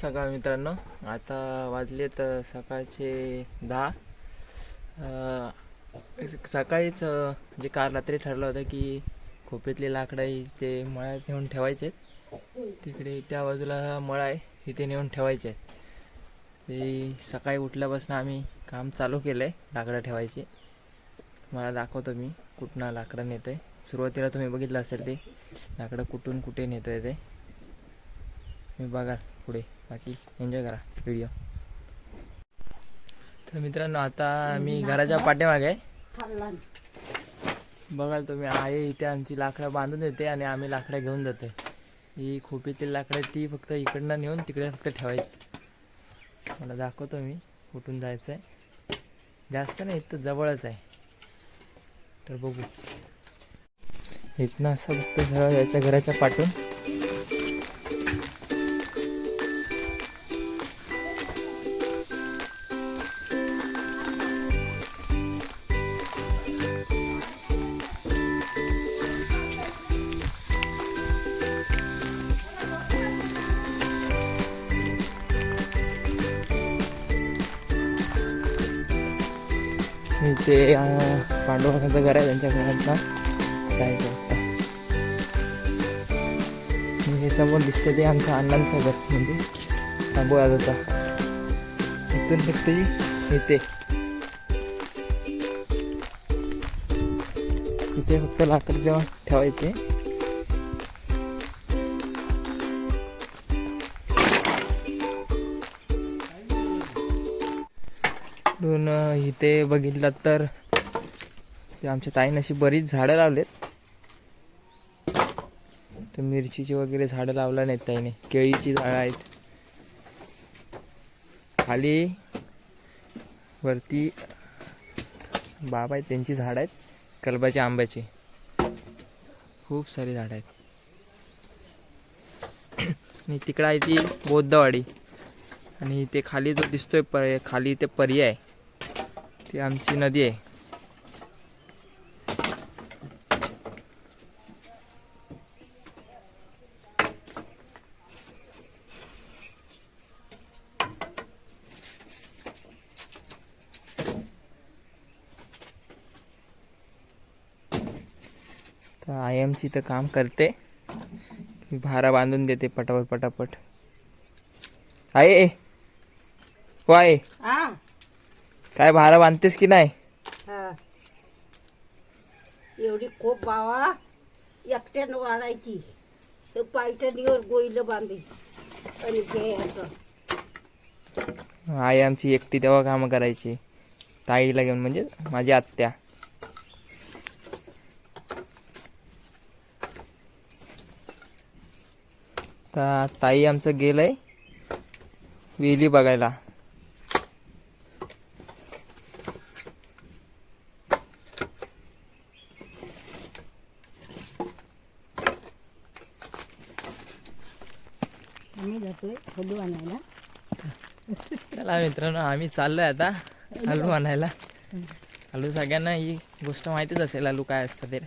सकाळ मित्रांनो. आता वाजलेत सकाळचे दहा. सकाळीच जे काल रात्री ठरलं होतं की खोपेतले लाकडं ते मळ्यात नेऊन ठेवायचे तिकडे त्या बाजूला मळा आहे तिथे नेऊन ठेवायचे ते सकाळी उठल्यापासून आम्ही काम चालू केलं आहे लाकडं ठेवायचे. मला दाखवतो मी कुठनं लाकडं नेतं आहे सुरुवातीला तुम्ही बघितलं असेल ते लाकडं कुठून कुठे नेतं आहे ते. मी बघा पुढे. बाकी एन्जॉय करा व्हिडिओ तर मित्रांनो आता मी घराच्या पाठीमागे आहे. बघाल तुम्ही आहे इथे आमची लाकडं बांधून देते आणि आम्ही लाकडं घेऊन जातो. ही खोपीतील लाकडं ती फक्त इकडनं नेऊन तिकडे फक्त ठेवायची. मला दाखवतो मी कुठून जायचं आहे जास्त नाही इथं जवळच आहे. तर बघू. इथनं असं फक्त सरळ जायचं घराच्या पाठून. इथे अं, पांडुरंगाचं घर आहे त्यांच्या घरांचा जायचं हे समोर दिसतं ते आमच्या अण्णांचं घर म्हणजे तांबूळाचा इथून फक्त इथे इथे फक्त लाकड जेव्हा ठेवायचे. इकडून इथे बघितलं तर आमच्या ताईनं अशी बरीच झाडं लावलेत. तर मिरचीची वगैरे झाडं लावला नाहीत ताईने. केळीची झाडं आहेत. खाली वरती बाब आहेत त्यांची झाडं आहेत. कलबाच्या आंब्याची. खूप सारी झाडं आहेत. आणि तिकडं आहे ती बौद्धवाडी आणि ते खाली जो दिसतोय पर खाली इथे पर्याय ती आमची नदी आहे. तर आय एमची तर काम करते. भारा बांधून देते पटापट पटापट. आहे वाय काय भारा बांधतेस की नाही? हा. एवढी खूप बावा एकट्यानं वाढायची. तर पायटणीवर गोईलं बांधे आणि ते आई आमची एकटी तेव्हा कामं करायची. ताईला घेऊन म्हणजे माझी आत्या. तर ताई आमचं गेलंय. वेली बघायला. आम्ही जातोय हलू आणायला. चला मित्रांनो आम्ही चाललोय आता आलू आणायला. आलू सगळ्यांना ही गोष्ट माहितीच असेल आलू काय असतं ते.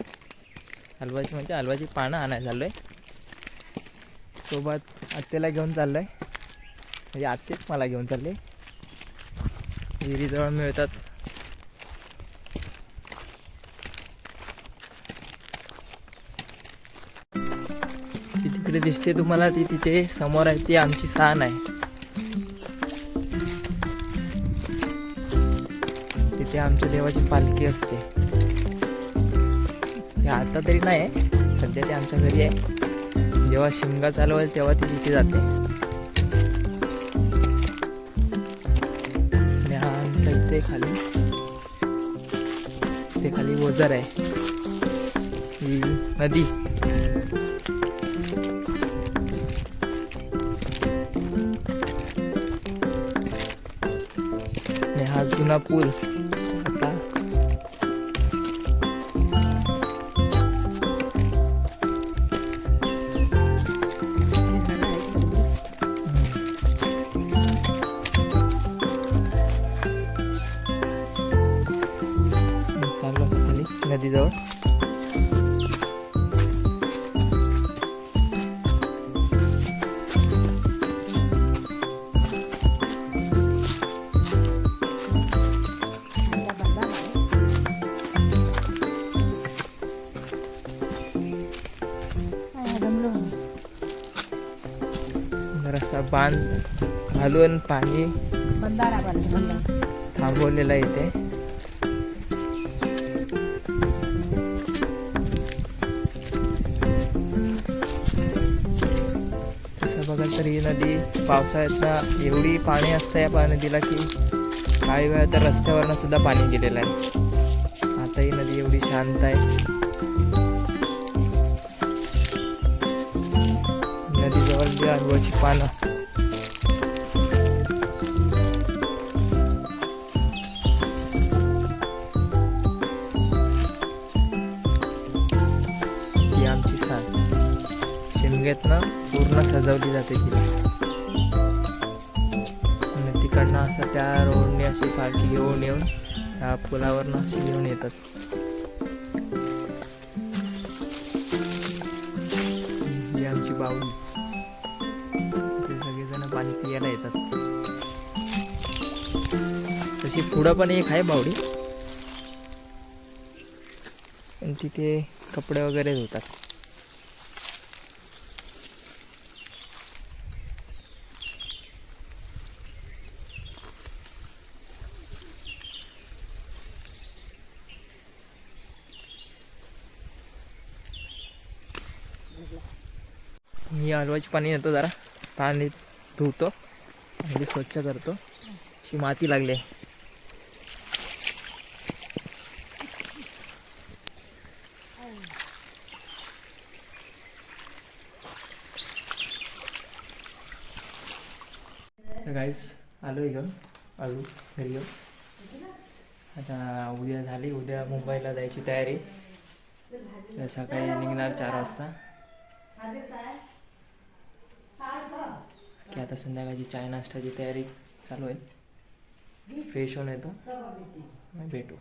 हलवाची म्हणजे हलवाची पानं आणायला चाललोय. सोबत आत्तेला घेऊन चाललोय. म्हणजे आत्तेच मला घेऊन चालले. विहिरीजवळ मिळतात. इकडे दिसते तुम्हाला ती तिथे समोर आहे ती आमची साण आहे. तिथे आमच्या देवाची पालखी असते. ते आता तरी नाही आहे सध्या ते आमच्या घरी आहे. जेव्हा शिमगा चालू होईल तेव्हा ती तिथे जाते. आणि हा आमच्या इथे खाली ते खाली ओझर आहे. ही नदी. आणि हा जुना बांध घालून पाणी थांबवलेलं आहे इथे. तसं बघाल तर ही नदी पावसाळ्यात ना एवढी पाणी असतं या पा- नदीला की काही वेळा तर रस्त्यावरनं सुद्धा पाणी गेलेलं आहे. आता ही नदी एवढी शांत आहे. नदीजवळ जी पानं. ती आमची साल. शिमग्यातनं पूर्ण सजवली जाते तिला आणि तिकडनं असं त्या रोडने अशी पालखी घेऊन येऊन त्या पुलावरनं अशी घेऊन येतात. ही आमची बाऊली सगळेजण येतात. तशी पुढं पण एक आहे बावडी. आणि तिथे कपडे वगैरे धुतात. मी हलवाची पाणी येतो जरा. पाणी धुतो. आणि स्वच्छ करतो. अशी माती लागली. आहे. गाईस आलो घेऊन. आलू घरी घेऊन. आता उद्या झाली. उद्या मुंबईला जायची तयारी. सकाळी निघणार चार वाजता. की आता संध्याकाळची चाय नाश्त्याची तयारी चालू आहे. फ्रेश होऊन येतो. मग भेटू.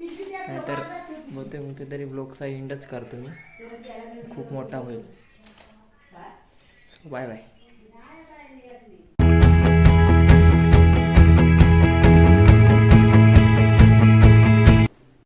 नाहीतर बहुते बहुते तरी ब्लॉगचा इंडच करतो मी. खूप मोठा होईल. Bye bye